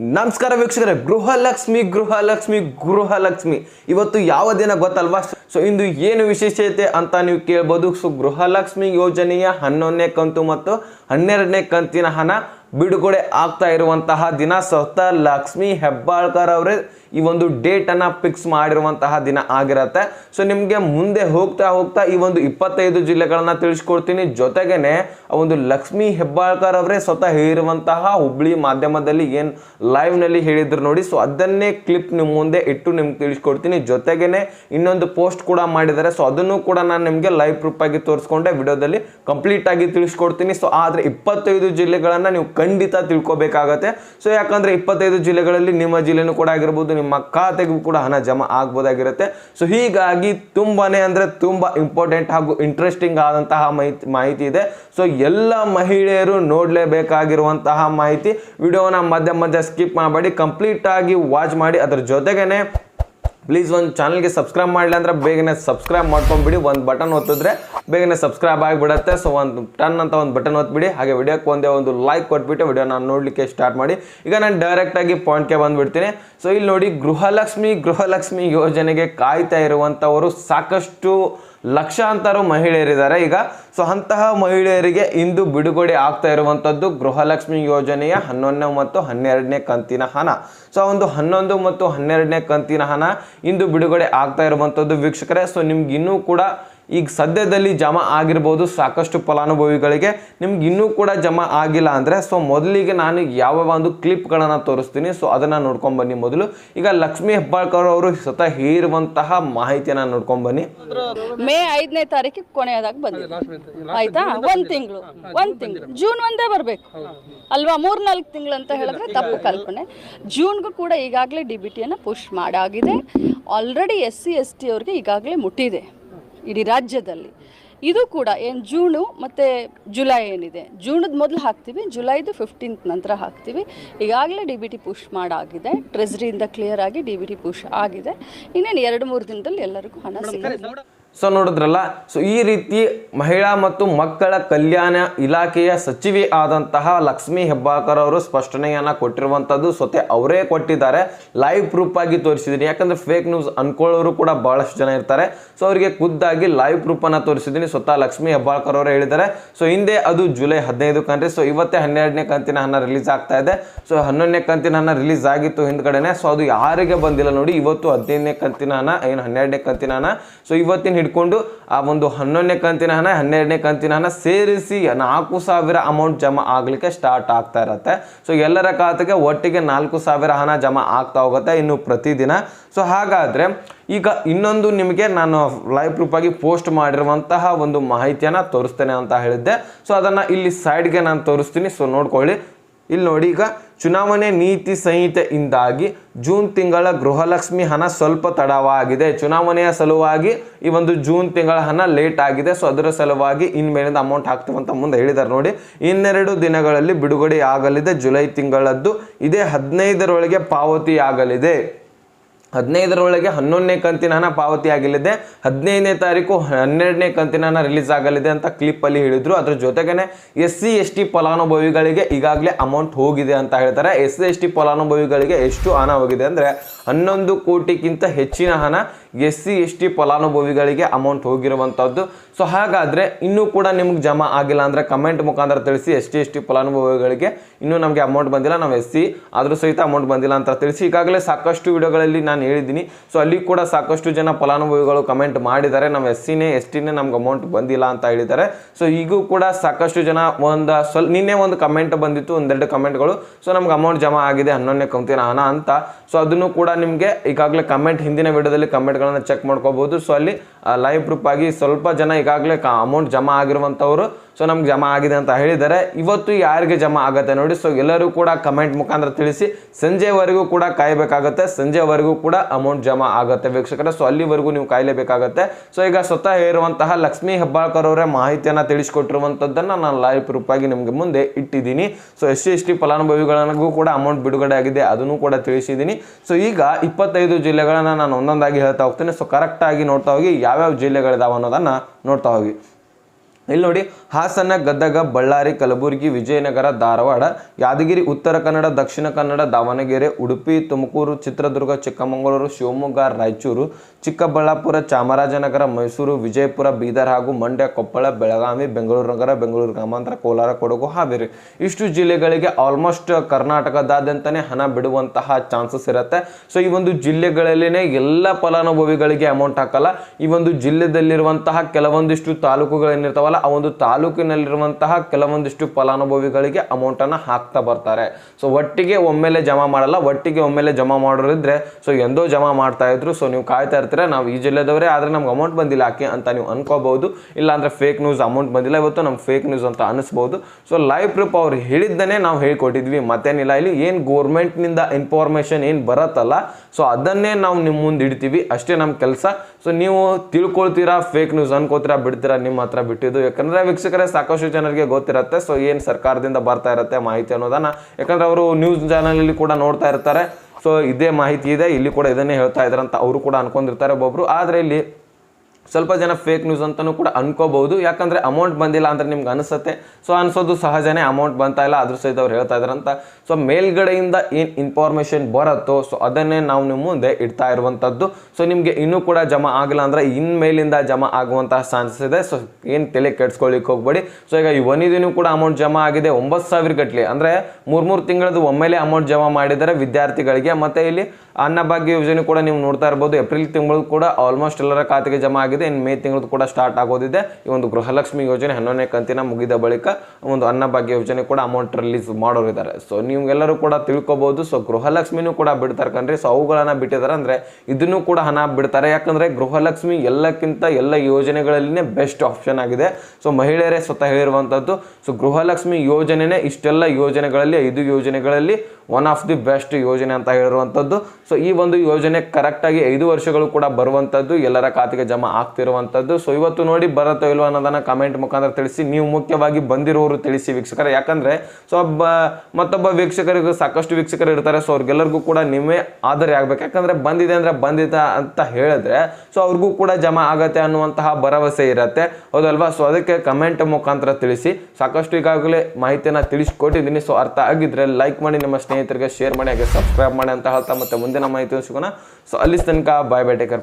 ನಮಸ್ಕಾರ ವೀಕ್ಷಕರೇ, ಗೃಹಲಕ್ಷ್ಮಿ ಗೃಹಲಕ್ಷ್ಮಿ ಗೃಹಲಕ್ಷ್ಮಿ. ಇವತ್ತು ಯಾವ ದಿನ ಗೊತ್ತಲ್ವಾ? ಸೊ, ಇಂದು ಏನು ವಿಶೇಷತೆ ಅಂತ ನೀವು ಕೇಳ್ಬೋದು. ಸೊ, ಗೃಹಲಕ್ಷ್ಮಿ ಯೋಜನೆಯ ಹನ್ನೊಂದನೇ ಕಂತು ಮತ್ತು ಹನ್ನೆರಡನೇ ಕಂತಿನ ಹಣ ಬಿಡುಗಡೆ ಆಗ್ತಾ ಇರುವಂತಹ ದಿನ ಸ್ವತಃ ಲಕ್ಷ್ಮಿ ಹೆಬ್ಬಾಳ್ಕರ್ ಅವರೇ, ಈ ಒಂದು ಡೇಟನ್ನು ಫಿಕ್ಸ್ ಮಾಡಿರುವಂತಹ ದಿನ ಆಗಿರತ್ತೆ. ಸೊ ನಿಮಗೆ ಮುಂದೆ ಹೋಗ್ತಾ ಹೋಗ್ತಾ ಈ ಒಂದು ಇಪ್ಪತ್ತೈದು ಜಿಲ್ಲೆಗಳನ್ನು ತಿಳಿಸ್ಕೊಡ್ತೀನಿ. ಜೊತೆಗೇನೆ, ಆ ಒಂದು ಲಕ್ಷ್ಮಿ ಹೆಬ್ಬಾಳ್ಕರ್ ಅವರೇ ಸ್ವತಃ ಹೇಳಿರುವಂತಹ ಹುಬ್ಳಿ ಮಾಧ್ಯಮದಲ್ಲಿ ಏನು ಲೈವ್ನಲ್ಲಿ ಹೇಳಿದ್ರು ನೋಡಿ ಸೊ ಅದನ್ನೇ ಕ್ಲಿಪ್ ನಿಮ್ಮ ಮುಂದೆ ಇಟ್ಟು ನಿಮ್ಗೆ ತಿಳಿಸ್ಕೊಡ್ತೀನಿ. ಜೊತೆಗೇನೆ, ಇನ್ನೊಂದು ಪೋಸ್ಟ್ ಕೂಡ ಮಾಡಿದ್ದಾರೆ. ಸೊ ಅದನ್ನು ಕೂಡ ನಾನು ನಿಮಗೆ ಲೈವ್ ಪ್ರೂಫ್ ಆಗಿ ತೋರಿಸ್ಕೊಂಡೆ. ವಿಡಿಯೋದಲ್ಲಿ ಕಂಪ್ಲೀಟ್ ಆಗಿ ತಿಳಿಸ್ಕೊಡ್ತೀನಿ. ಸೊ ಆದರೆ ಇಪ್ಪತ್ತೈದು ಜಿಲ್ಲೆಗಳನ್ನು ನೀವು ಖಂಡಿತ ತಿಳ್ಕೊಬೇಕಾಗತ್ತೆ. ಸೊ ಯಾಕಂದ್ರೆ ಇಪ್ಪತ್ತೈದು ಜಿಲ್ಲೆಗಳಲ್ಲಿ ನಿಮ್ಮ ಜಿಲ್ಲೆನೂ ಕೂಡ ಆಗಿರ್ಬೋದು, ನಿಮ್ಮ ಖಾತೆಗೂ ಕೂಡ ಹಣ ಜಮಾ ಆಗ್ಬೋದಾಗಿರುತ್ತೆ. ಸೊ ಹೀಗಾಗಿ ತುಂಬಾನೇ ಅಂದ್ರೆ ತುಂಬಾ ಇಂಪಾರ್ಟೆಂಟ್ ಹಾಗೂ ಇಂಟ್ರೆಸ್ಟಿಂಗ್ ಆದಂತಹ ಮಾಹಿತಿ ಇದೆ. ಸೊ ಎಲ್ಲ ಮಹಿಳೆಯರು ನೋಡಲೇಬೇಕಾಗಿರುವಂತಹ ಮಾಹಿತಿ. ವಿಡಿಯೋನ ಮಧ್ಯ ಮಧ್ಯ ಸ್ಕಿಪ್ ಮಾಡಬೇಡಿ. ಕಂಪ್ಲೀಟ್ ಆಗಿ ವಾಚ್ ಮಾಡಿ. ಅದರ ಜೊತೆಗೇನೆ ಪ್ಲೀಸ್ ಒಂದು ಚಾನಲ್ಗೆ ಸಬ್ಸ್ಕ್ರೈಬ್ ಮಾಡಲಿ ಅಂದ್ರೆ ಬೇಗನೆ ಸಬ್ಸ್ಕ್ರೈಬ್ ಮಾಡ್ಕೊಂಬಿಡಿ. ಒಂದು ಬಟನ್ ಒತ್ತಿದ್ರೆ ಬೇಗನೆ ಸಬ್ಸ್ಕ್ರೈಬ್ ಆಗಿಬಿಡುತ್ತೆ. ಸೊ ಒಂದು ಟನ್ ಅಂತ ಒಂದು ಬಟನ್ ಒತ್ಬಿಡಿ. ಹಾಗೆ ವಿಡಿಯೋಕ್ಕೆ ಒಂದೇ ಒಂದು ಲೈಕ್ ಕೊಟ್ಬಿಟ್ಟು ವಿಡಿಯೋ ನಾನು ನೋಡಲಿಕ್ಕೆ ಸ್ಟಾರ್ಟ್ ಮಾಡಿ. ಈಗ ನಾನು ಡೈರೆಕ್ಟಾಗಿ ಪಾಯಿಂಟ್ಗೆ ಬಂದುಬಿಡ್ತೀನಿ. ಸೊ ಇಲ್ಲಿ ನೋಡಿ ಗೃಹಲಕ್ಷ್ಮಿ ಗೃಹಲಕ್ಷ್ಮಿ ಯೋಜನೆಗೆ ಕಾಯ್ತಾ ಇರುವಂಥವರು ಸಾಕಷ್ಟು ಲಕ್ಷಾಂತರ ಮಹಿಳೆಯರಿದ್ದಾರೆ. ಈಗ ಸೊ ಅಂತಹ ಮಹಿಳೆಯರಿಗೆ ಇಂದು ಬಿಡುಗಡೆ ಆಗ್ತಾ ಇರುವಂಥದ್ದು ಗೃಹಲಕ್ಷ್ಮಿ ಯೋಜನೆಯ ಹನ್ನೊಂದನೇ ಮತ್ತು ಹನ್ನೆರಡನೇ ಕಂತಿನ ಹಣ. ಸೊ ಒಂದು ಹನ್ನೊಂದು ಮತ್ತು ಹನ್ನೆರಡನೇ ಕಂತಿನ ಹಣ ಇಂದು ಬಿಡುಗಡೆ ಆಗ್ತಾ ಇರುವಂಥದ್ದು ವೀಕ್ಷಕರೇ. ಸೊ ನಿಮ್ಗೆ ಇನ್ನೂ ಕೂಡ ಈಗ ಸದ್ಯದಲ್ಲಿ ಜಮಾ ಆಗಿರ್ಬೋದು ಸಾಕಷ್ಟು ಫಲಾನುಭವಿಗಳಿಗೆ. ನಿಮ್ಗೆ ಇನ್ನೂ ಕೂಡ ಜಮಾ ಆಗಿಲ್ಲ ಅಂದರೆ ಸೊ ಮೊದಲಿಗೆ ನಾನು ಯಾವ ಒಂದು ಕ್ಲಿಪ್ಗಳನ್ನು ತೋರಿಸ್ತೀನಿ. ಸೊ ಅದನ್ನು ನೋಡ್ಕೊಂಡು ಬನ್ನಿ ಮೊದಲು. ಈಗ ಲಕ್ಷ್ಮೀ ಹೆಬ್ಬಾಳ್ಕರ್ ಅವರು ಸ್ವತಃ ಹೇರುವಂತಹ ಮಾಹಿತಿಯನ್ನು ನೋಡ್ಕೊಂಡು ಬನ್ನಿ. ಮೇ ಐದನೇ ತಾರೀಕಿಗೆ ಕೊನೆಯದಾಗಿ ಬಂದಿದೆ. ಆಯ್ತಾ? ಒಂದು ತಿಂಗಳು. ಒಂದು ತಿಂಗಳು. ಜೂನ್ ಒಂದೇ ಬರಬೇಕು. ಅಲ್ವಾ? ಮೂರು ನಾಲ್ಕು ತಿಂಗಳು ಅಂತ ಹೇಳಿದ್ರೆ ತಪ್ಪು ಕಲ್ಪನೆ. ಜೂನ್ಗೂ ಕೂಡ ಈಗಾಗಲೇ ಡಿ ಬಿ ಟಿಯನ್ನು push ಮಾಡಾಗಿದೆ. Already S C S T ಅವ್ರಿಗೆ ಈಗಾಗಲೇ ಮುಟ್ಟಿದೆ. ಇಡೀ ರಾಜ್ಯದಲ್ಲಿ. ಇದು ಕೂಡ ಏನು ಜೂನು ಮತ್ತು ಜುಲೈ ಏನಿದೆ. ಜೂನದ ಮೊದಲು ಹಾಕ್ತೀವಿ ಜುಲೈದು ಫಿಫ್ಟೀನ್ತ್ ನಂತರ ಹಾಕ್ತೀವಿ. ಈಗಾಗಲೇ ಡಿ ಬಿ ಟಿ ಪುಷ್ ಮಾಡಾಗಿದೆ. ಟ್ರೆಸ್ರಿಯಿಂದ ಕ್ಲಿಯರ್ ಆಗಿ ಡಿ ಬಿ ಟಿ ಪುಷ್ ಆಗಿದೆ. ಇನ್ನೇನು ಎರಡು ಮೂರು ದಿನದಲ್ಲಿ ಎಲ್ಲರಿಗೂ ಹಣ ಸಿಗುತ್ತೆ. ಸೊ ನೋಡಿದ್ರಲ್ಲ ಸೊ ಈ ರೀತಿ ಮಹಿಳಾ ಮತ್ತು ಮಕ್ಕಳ ಕಲ್ಯಾಣ ಇಲಾಖೆಯ ಸಚಿವೆ ಆದಂತಹ ಲಕ್ಷ್ಮಿ ಹೆಬ್ಬಾಕರ್ ಅವರು ಸ್ಪಷ್ಟನೆಯನ್ನು ಕೊಟ್ಟಿರುವಂಥದ್ದು ಸೊತೆ ಅವರೇ ಕೊಟ್ಟಿದ್ದಾರೆ. ಲೈವ್ ಪ್ರೂಫ್ ಆಗಿ ತೋರಿಸಿದ್ದೀನಿ. ಯಾಕಂದ್ರೆ ಫೇಕ್ ನ್ಯೂಸ್ ಅನ್ಕೊಳ್ಳೋರು ಕೂಡ ಬಹಳಷ್ಟು ಜನ ಇರ್ತಾರೆ. ಸೊ ಅವರಿಗೆ ಖುದ್ದಾಗಿ ಲೈವ್ ಪ್ರೂಫ್ ಅನ್ನ ತೋರಿಸಿದ್ದೀನಿ. ಸ್ವತಃ ಲಕ್ಷ್ಮಿ ಹೆಬ್ಬಾಳ್ಕರ್ ಅವರು ಹೇಳಿದ್ದಾರೆ. ಸೊ ಹಿಂದೆ ಅದು ಜುಲೈ ಹದಿನೈದು ಕಂತ್ರಿ. ಸೊ ಇವತ್ತೇ ಹನ್ನೆರಡನೇ ಕಂತಿನ ಹಣ ರಿಲೀಸ್ ಆಗ್ತಾ ಇದೆ. ಸೊ ಹನ್ನೊಂದನೇ ಕಂತಿನ ಹಣ ರಿಲೀಸ್ ಆಗಿತ್ತು ಹಿಂದ್ಗಡೆನೆ. ಸೊ ಅದು ಯಾರಿಗೆ ಬಂದಿಲ್ಲ ನೋಡಿ, ಇವತ್ತು ಹದಿನೈದನೇ ಕಂತಿನ ಹಣ, ಏನು ಹನ್ನೆರಡನೇ ಕಂತಿನ ಹಣ. ಸೊ ಇವತ್ತಿನ ಹಿಡ್ಕೊಂಡು ಆ ಒಂದು ಹನ್ನೊಂದನೇ ಕಂತಿನ ಹಣ, ಹನ್ನೆರಡನೇ ಕಂತಿನ ಹಣ ಸೇರಿಸಿ ನಾಲ್ಕು ಸಾವಿರ ಅಮೌಂಟ್ ಜಮಾ ಆಗಲಿಕ್ಕೆ ಸ್ಟಾರ್ಟ್ ಆಗ್ತಾ ಇರತ್ತೆ. ಸೊ ಎಲ್ಲರ ಖಾತೆಗೆ ಒಟ್ಟಿಗೆ ನಾಲ್ಕು ಸಾವಿರ ಹಣ ಜಮಾ ಆಗ್ತಾ ಹೋಗುತ್ತೆ ಇನ್ನು ಪ್ರತಿದಿನ. ಸೊ ಹಾಗಾದ್ರೆ ಈಗ ಇನ್ನೊಂದು ನಿಮಗೆ ನಾನು ಲೈವ್ ಆಗಿ ಪೋಸ್ಟ್ ಮಾಡಿರುವಂತಹ ಒಂದು ಮಾಹಿತಿಯನ್ನು ತೋರಿಸ್ತೇನೆ ಅಂತ ಹೇಳಿದ್ದೆ. ಸೊ ಅದನ್ನ ಇಲ್ಲಿ ಸೈಡ್ಗೆ ನಾನು ತೋರಿಸ್ತೀನಿ. ಸೊ ನೋಡ್ಕೊಳ್ಳಿ. ಇಲ್ಲಿ ನೋಡಿ, ಈಗ ಚುನಾವಣೆ ನೀತಿ ಸಂಹಿತೆಯಿಂದಾಗಿ ಜೂನ್ ತಿಂಗಳ ಗೃಹಲಕ್ಷ್ಮಿ ಹಣ ಸ್ವಲ್ಪ ತಡವಾಗಿದೆ. ಚುನಾವಣೆಯ ಸಲುವಾಗಿ ಈ ಒಂದು ಜೂನ್ ತಿಂಗಳ ಹಣ ಲೇಟ್ ಆಗಿದೆ. ಸೊ ಅದರ ಸಲುವಾಗಿ ಇನ್ಮೇಲಿಂದ ಅಮೌಂಟ್ ಹಾಕ್ತೀವಂತ ಮುಂದೆ ಹೇಳಿದ್ದಾರೆ ನೋಡಿ. ಇನ್ನೆರಡು ದಿನಗಳಲ್ಲಿ ಬಿಡುಗಡೆ ಆಗಲಿದೆ ಜುಲೈ ತಿಂಗಳದ್ದು. ಇದೇ ಹದಿನೈದರೊಳಗೆ ಪಾವತಿ ಆಗಲಿದೆ ಹದಿನೈದರೊಳಗೆ ಹನ್ನೊಂದನೇ ಕಂತಿನ ಹಣ ಪಾವತಿ ಆಗಲಿದೆ ಹದಿನೈದನೇ ತಾರೀಕು ಹನ್ನೆರಡನೇ ಕಂತಿನ ಹಣ ರಿಲೀಸ್ ಆಗಲಿದೆ ಅಂತ ಕ್ಲಿಪ್ಪಲ್ಲಿ ಹೇಳಿದರು. ಅದ್ರ ಜೊತೆಗೇ ಎಸ್ ಸಿ, ಎಸ್ ಟಿ ಫಲಾನುಭವಿಗಳಿಗೆ ಈಗಾಗಲೇ ಅಮೌಂಟ್ ಹೋಗಿದೆ ಅಂತ ಹೇಳ್ತಾರೆ. ಎಸ್ ಎಸ್ ಟಿ ಫಲಾನುಭವಿಗಳಿಗೆ ಎಷ್ಟು ಹಣ ಹೋಗಿದೆ ಅಂದರೆ ಹನ್ನೊಂದು ಕೋಟಿಗಿಂತ ಹೆಚ್ಚಿನ ಹಣ ಎಸ್ ಸಿ, ಎಸ್ ಟಿ ಫಲಾನುಭವಿಗಳಿಗೆ ಅಮೌಂಟ್ ಹೋಗಿರುವಂಥದ್ದು ಸೊ ಹಾಗಾದರೆ ಇನ್ನೂ ಕೂಡ ನಿಮ್ಗೆ ಜಮಾ ಆಗಿಲ್ಲ ಅಂದರೆ ಕಮೆಂಟ್ ಮುಖಾಂತರ ತಿಳಿಸಿ. ಎಸ್ ಟಿ ಎಸ್ ಟಿ ಫಲಾನುಭವಿಗಳಿಗೆ ಇನ್ನೂ ನಮಗೆ ಅಮೌಂಟ್ ಬಂದಿಲ್ಲ. ನಾವು ಎಸ್ ಸಿ, ಆದರೂ ಸಹಿತ ಅಮೌಂಟ್ ಬಂದಿಲ್ಲ ಅಂತ ತಿಳಿಸಿ. ಈಗಾಗಲೇ ಸಾಕಷ್ಟು ವಿಡಿಯೋಗಳಲ್ಲಿ ನಾನು ಹೇಳಿದ್ದೀನಿ. ಸೊ ಅಲ್ಲಿ ಕೂಡ ಸಾಕಷ್ಟು ಜನ ಫಲಾನುಭವಿಗಳು ಕಮೆಂಟ್ ಮಾಡಿದ್ದಾರೆ. ನಮ್ಮ ಎಸ್ ಸಿನೇ ಎಸ್ ಟಿನೇ ನಮ್ಗೆ ಅಮೌಂಟ್ ಬಂದಿಲ್ಲ ಅಂತ ಹೇಳಿದ್ದಾರೆ. ಸೊ ಈಗೂ ಕೂಡ ಸಾಕಷ್ಟು ಜನ ಒಂದು ಸ್ವಲ್ಪ, ನಿನ್ನೆ ಒಂದು ಕಮೆಂಟ್ ಬಂದಿತ್ತು, ಒಂದೆರಡು ಕಮೆಂಟ್ಗಳು ಸೊ ನಮ್ಗೆ ಅಮೌಂಟ್ ಜಮಾ ಆಗಿದೆ, ಹನ್ನೊಂದನೇ ಕಂತಿನ ಹಣ ಅಂತ. ಸೊ ಅದನ್ನು ಕೂಡ ನಿಮಗೆ ಈಗಾಗಲೇ ಕಮೆಂಟ್ ಹಿಂದಿನ ವಿಡಿಯೋದಲ್ಲಿ ಕಮೆಂಟ್ಗಳನ್ನು ಚೆಕ್ ಮಾಡ್ಕೋಬಹುದು ಸೊ ಅಲ್ಲಿ ಲೈವ್ ಪ್ರೂಫ್ ಆಗಿ ಸ್ವಲ್ಪ ಜನ ಈಗಾಗಲೇ ಅಮೌಂಟ್ ಜಮಾ ಆಗಿರುವಂಥವ್ರು. ಸೊ ನಮ್ಗೆ ಜಮಾ ಆಗಿದೆ ಅಂತ ಹೇಳಿದ್ದಾರೆ. ಇವತ್ತು ಯಾರಿಗೆ ಜಮಾ ಆಗುತ್ತೆ ನೋಡಿ. ಸೊ ಎಲ್ಲರೂ ಕೂಡ ಕಮೆಂಟ್ ಮುಖಾಂತರ ತಿಳಿಸಿ. ಸಂಜೆವರೆಗೂ ಕೂಡ ಕಾಯಬೇಕಾಗತ್ತೆ. ಸಂಜೆವರೆಗೂ ಕೂಡ ಅಮೌಂಟ್ ಜಮಾ ಆಗುತ್ತೆ ವೀಕ್ಷಕರ. ಸೊ ಅಲ್ಲಿವರೆಗೂ ನೀವು ಕಾಯಲೇಬೇಕಾಗತ್ತೆ. ಸೊ ಈಗ ಸ್ವತಃ ಇರುವಂತಹ ಲಕ್ಷ್ಮೀ ಹೆಬ್ಬಾಳ್ಕರ್ ಅವರೇ ಮಾಹಿತಿಯನ್ನು ತಿಳಿಸ್ಕೊಟ್ಟಿರುವಂಥದ್ದನ್ನು ನಾನು ಲೈವ್ ಆಗಿ ನಿಮಗೆ ಮುಂದೆ ಇಟ್ಟಿದ್ದೀನಿ. So S C, S T ಫಲಾನುಭವಿಗಳಿಗೂ ಕೂಡ ಅಮೌಂಟ್ ಬಿಡುಗಡೆ ಆಗಿದೆ. ಅದನ್ನು ಕೂಡ ತಿಳಿಸಿದ್ದೀನಿ. ಸೊ ಈಗ ಇಪ್ಪತ್ತೈದು ಜಿಲ್ಲೆಗಳನ್ನು ನಾನು ಒಂದೊಂದಾಗಿ ಹೇಳ್ತಾ ಹೋಗ್ತೀನಿ. ಸೊ ಕರೆಕ್ಟಾಗಿ ನೋಡ್ತಾ ಹೋಗಿ ಯಾವ್ಯಾವ ಜಿಲ್ಲೆಗಳಿದಾವೆ ಅನ್ನೋದನ್ನು ನೋಡ್ತಾ ಹೋಗಿ. ಇಲ್ಲಿ ನೋಡಿ, ಹಾಸನ ಗದ್ದಗ ಬಳ್ಳಾರಿ, ಕಲಬುರಗಿ, ವಿಜಯನಗರ, ಧಾರವಾಡ, ಯಾದಗಿರಿ, ಉತ್ತರ ಕನ್ನಡ, ದಕ್ಷಿಣ ಕನ್ನಡ, ದಾವಣಗೆರೆ, ಉಡುಪಿ, ತುಮಕೂರು, ಚಿತ್ರದುರ್ಗ, ಚಿಕ್ಕಮಗಳೂರು, ಶಿವಮೊಗ್ಗ, ರಾಯಚೂರು, ಚಿಕ್ಕಬಳ್ಳಾಪುರ, ಚಾಮರಾಜನಗರ, ಮೈಸೂರು, ವಿಜಯಪುರ, ಬೀದರ್ ಹಾಗೂ ಮಂಡ್ಯ, ಕೊಪ್ಪಳ, ಬೆಳಗಾವಿ, ಬೆಂಗಳೂರು ನಗರ, ಬೆಂಗಳೂರು ಗ್ರಾಮಾಂತರ, ಕೋಲಾರ, ಕೊಡಗು, ಹಾವೇರಿ. ಇಷ್ಟು ಜಿಲ್ಲೆಗಳಿಗೆ ಆಲ್ಮೋಸ್ಟ್ ಕರ್ನಾಟಕದಾದ್ಯಂತನೇ ಹಣ ಬಿಡುವಂತಹ ಚಾನ್ಸಸ್ ಇರುತ್ತೆ. ಸೊ ಈ ಒಂದು ಜಿಲ್ಲೆಗಳಲ್ಲಿನೇ ಎಲ್ಲ ಫಲಾನುಭವಿಗಳಿಗೆ ಅಮೌಂಟ್ ಹಾಕಲ್ಲ. ಈ ಒಂದು ಜಿಲ್ಲೆದಲ್ಲಿರುವಂತಹ ಕೆಲವೊಂದಿಷ್ಟು ತಾಲೂಕುಗಳೇನಿರ್ತಾವಲ್ಲ ಆ ಒಂದು ತಾಲೂಕಿನಲ್ಲಿರುವಂತಹ ಕೆಲವೊಂದಿಷ್ಟು ಫಲಾನುಭವಿಗಳಿಗೆ ಅಮೌಂಟನ್ನು ಹಾಕ್ತಾ ಬರ್ತಾರೆ. ಸೊ ಒಟ್ಟಿಗೆ ಒಮ್ಮೆಲೆ ಜಮಾ ಮಾಡಲ್ಲ, ಒಟ್ಟಿಗೆ ಒಮ್ಮೆಲೆ ಜಮಾ ಮಾಡೋರಿದ್ರೆ ಸೊ ಎಂದೋ ಜಮಾ ಮಾಡ್ತಾ ಇದ್ರು ಸೊ ನೀವು ಕಾಯ್ತಾ ಇರ್ತೀರಾ? ನಾವು ಈ ಜಿಲ್ಲೆದವರೇ, ಆದರೆ ನಮ್ಗೆ ಅಮೌಂಟ್ ಬಂದಿಲ್ಲ ಯಾಕೆ ಅಂತ ನೀವು ಅನ್ಕೋಬಹುದು. ಇಲ್ಲ ಅಂದ್ರೆ ಫೇಕ್ ನ್ಯೂಸ್ ಅಮೌಂಟ್ ಬಂದಿಲ್ಲ. ಇವತ್ತು ನಮ್ಗೆ ಫೇಕ್ ನ್ಯೂಸ್ ಅಂತ ಅನಿಸ್ಬೋದು. ಸೊ ಲೈವ್ ಪ್ರೂಫ್ ಅವ್ರು ಹೇಳಿದ್ದನ್ನೇ ನಾವು ಹೇಳ್ಕೊಟ್ಟಿದ್ವಿ. ಮತ್ತೇನಿಲ್ಲ, ಇಲ್ಲಿ ಏನು ಗೋರ್ಮೆಂಟ್ನಿಂದ ಇನ್ಫಾರ್ಮೇಷನ್ ಏನು ಬರತ್ತಲ್ಲ ಸೊ ಅದನ್ನೇ ನಾವು ನಿಮ್ಮ ಮುಂದೆ ಇಡ್ತೀವಿ. ಅಷ್ಟೇ ನಮ್ಮ ಕೆಲಸ. ಸೊ ನೀವು ತಿಳ್ಕೊಳ್ತೀರಾ ಫೇಕ್ ನ್ಯೂಸ್ ಅನ್ಕೋತೀರಾ, ಬಿಡ್ತೀರಾ, ನಿಮ್ಮ ಹತ್ರ ಬಿಟ್ಟಿದ್ದು ಯಾಕಂದ್ರೆ ವೀಕ್ಷಕರೇ ಸಾಕಷ್ಟು ಜನರಿಗೆ ಗೊತ್ತಿರುತ್ತೆ. ಸೊ ಏನು ಸರ್ಕಾರದಿಂದ ಬರ್ತಾ ಇರುತ್ತೆ ಮಾಹಿತಿ ಅನ್ನೋದನ್ನು. ಯಾಕಂದರೆ ಅವರು ನ್ಯೂಸ್ ಚಾನಲಲ್ಲಿ ಕೂಡ ನೋಡ್ತಾ ಇರ್ತಾರೆ. ಸೊ ಇದೇ ಮಾಹಿತಿ ಇದೆ. ಇಲ್ಲಿ ಕೂಡ ಇದನ್ನೇ ಹೇಳ್ತಾ ಇದ್ದಾರೆ ಅಂತ ಅವರು ಕೂಡ ಅನ್ಕೊಂಡಿರ್ತಾರೆ ಒಬ್ಬೊಬ್ರು. ಆದರೆ ಇಲ್ಲಿ ಸ್ವಲ್ಪ ಜನ ಫೇಕ್ ನ್ಯೂಸ್ ಅಂತಲೂ ಕೂಡ ಅನ್ಕೋಬಹುದು. ಯಾಕಂದ್ರೆ ಅಮೌಂಟ್ ಬಂದಿಲ್ಲ ಅಂದರೆ ನಿಮ್ಗೆ ಅನಿಸುತ್ತೆ. ಸೊ ಅನ್ಸೋದು ಸಹಜನೇ ಅಮೌಂಟ್ ಬಂತಾ ಇಲ್ಲ ಅದ್ರ ಸಹಿತ ಅವ್ರು ಹೇಳ್ತಾ ಇದಾರೆ ಅಂತ. ಸೊ ಮೇಲ್ಗಡೆಯಿಂದ ಏನು ಇನ್ಫಾರ್ಮೇಷನ್ ಬರುತ್ತೋ ಸೊ ಅದನ್ನೇ ನಾವು ನಿಮ್ಮ ಮುಂದೆ ಇಡ್ತಾ ಇರುವಂಥದ್ದು ಸೊ ನಿಮಗೆ ಇನ್ನೂ ಕೂಡ ಜಮಾ ಆಗಿಲ್ಲ ಅಂದ್ರೆ ಇನ್ಮೇಲಿಂದ ಜಮಾ ಆಗುವಂತಹ ಚಾನ್ಸಸ್ ಇದೆ. ಸೊ ಏನು ತಲೆ ಕೆಡ್ಸ್ಕೊಳ್ಳಿಕ್ಕೆ ಹೋಗ್ಬೇಡಿ. ಸೊ ಈಗ ಈ ಒಂದಿನೂ ಕೂಡ ಅಮೌಂಟ್ ಜಮಾ ಆಗಿದೆ. ಒಂಬತ್ತು ಸಾವಿರ ಗಟ್ಟಲೆ ಅಂದ್ರೆ ಮೂರು ಮೂರು ತಿಂಗಳದ್ದು ಒಮ್ಮೆಲೆ ಅಮೌಂಟ್ ಜಮಾ ಮಾಡಿದರೆ ವಿದ್ಯಾರ್ಥಿಗಳಿಗೆ. ಮತ್ತೆ ಇಲ್ಲಿ ಅನ್ನಭಾಗ್ಯ ಯೋಜನೆ ಕೂಡ ನೀವು ನೋಡ್ತಾ ಇರ್ಬೋದು. ಏಪ್ರಿಲ್ ತಿಂಗಳು ಕೂಡ ಆಲ್ಮೋಸ್ಟ್ ಎಲ್ಲರ ಖಾತೆಗೆ ಜಮಾ ಆಗಿದೆ. ಇನ್ನು ಮೇ ತಿಂಗಳು ಕೂಡ ಸ್ಟಾರ್ಟ್ ಆಗೋದಿದೆ. ಈ ಒಂದು ಗೃಹಲಕ್ಷ್ಮಿ ಯೋಜನೆ ಹನ್ನೊಂದನೇ ಕಂತಿನ ಮುಗಿದ ಬಳಿಕ ಒಂದು ಅನ್ನಭಾಗ್ಯ ಯೋಜನೆ ಕೂಡ ಅಮೌಂಟ್ ರಿಲೀಸ್ ಮಾಡೋರಿದ್ದಾರೆ ಸೊ ನೀವೆಲ್ಲರೂ ಕೂಡ ತಿಳ್ಕೊಬೋದು. ಸೊ ಗೃಹಲಕ್ಷ್ಮಿನೂ ಕೂಡ ಬಿಡ್ತಾರೆ ಕಣ್ರಿ. ಸೊ ಅವುಗಳನ್ನ ಬಿಟ್ಟಿದ್ದಾರೆ ಅಂದರೆ ಇದನ್ನು ಕೂಡ ಹಣ ಬಿಡ್ತಾರೆ. ಯಾಕಂದರೆ ಗೃಹಲಕ್ಷ್ಮಿ ಎಲ್ಲಕ್ಕಿಂತ ಎಲ್ಲ ಯೋಜನೆಗಳಲ್ಲಿನೇ ಬೆಸ್ಟ್ ಆಪ್ಷನ್ ಆಗಿದೆ. ಸೊ ಮಹಿಳೆಯರೇ ಸ್ವತಃ ಹೇಳಿರುವಂಥದ್ದು ಸೊ ಗೃಹಲಕ್ಷ್ಮಿ ಯೋಜನೆನೇ ಇಷ್ಟೆಲ್ಲ ಯೋಜನೆಗಳಲ್ಲಿ, ಐದು ಯೋಜನೆಗಳಲ್ಲಿ ಒನ್ ಆಫ್ ದಿ ಬೆಸ್ಟ್ ಯೋಜನೆ ಅಂತ ಹೇಳಿರುವಂಥದ್ದು. ಸೊ ಈ ಒಂದು ಯೋಜನೆ ಕರೆಕ್ಟಾಗಿ ಐದು ವರ್ಷಗಳು ಕೂಡ ಬರುವಂಥದ್ದು, ಎಲ್ಲರ ಖಾತೆಗೆ ಜಮಾ ಆಗ್ತಿರುವಂಥದ್ದು. ಸೊ ಇವತ್ತು ನೋಡಿ ಬರುತ್ತೋ ಇಲ್ವೋ ಅನ್ನೋದನ್ನ ಕಮೆಂಟ್ ಮುಖಾಂತರ ತಿಳಿಸಿ, ನೀವು ಮುಖ್ಯವಾಗಿ ಬಂದಿರೋರು ತಿಳಿಸಿ ವೀಕ್ಷಕರ. ಯಾಕಂದ್ರೆ ಸೊ ಒಬ್ಬ, ಮತ್ತೊಬ್ಬ ವೀಕ್ಷಕರಿಗೂ ಸಾಕಷ್ಟು ವೀಕ್ಷಕರು ಇರ್ತಾರೆ. ಸೊ ಅವ್ರಿಗೆಲ್ಲರಿಗೂ ಕೂಡ ನೀವೇ ಆಧಾರ ಆಗ್ಬೇಕು. ಯಾಕಂದ್ರೆ, ಬಂದಿದೆ ಅಂದ್ರೆ ಬಂದಿದೆ ಅಂತ ಹೇಳಿದ್ರೆ ಸೊ ಅವ್ರಿಗೂ ಕೂಡ ಜಮಾ ಆಗತ್ತೆ ಅನ್ನುವಂತಹ ಭರವಸೆ ಇರತ್ತೆ. ಹೌದಲ್ವಾ? ಸೊ ಅದಕ್ಕೆ ಕಮೆಂಟ್ ಮುಖಾಂತರ ತಿಳಿಸಿ. ಸಾಕಷ್ಟು ಈಗಾಗಲೇ ಮಾಹಿತಿಯನ್ನು ತಿಳಿಸ್ಕೊಟ್ಟಿದ್ದೀನಿ. ಸೊ ಅರ್ಥ ಆಗಿದ್ರೆ ಲೈಕ್ ಮಾಡಿ ನಿಮ್ಮ ಸ್ನೇಹಿತರಿಗೆ ಶೇರ್ ಮಾಡಿ ಹಾಗೆ ಸಬ್ಸ್ಕ್ರೈಬ್ ಮಾಡಿ ಅಂತ ಹೇಳ್ತಾ ಮತ್ತೆ ಮುಂದಿನ ಮಾಹಿತಿ ಸಿಗೋಣ. ಸೊ ಅಲ್ಲಿ ತನಕ ಬಾಯ್ ಬೈ ಟೇಕರ್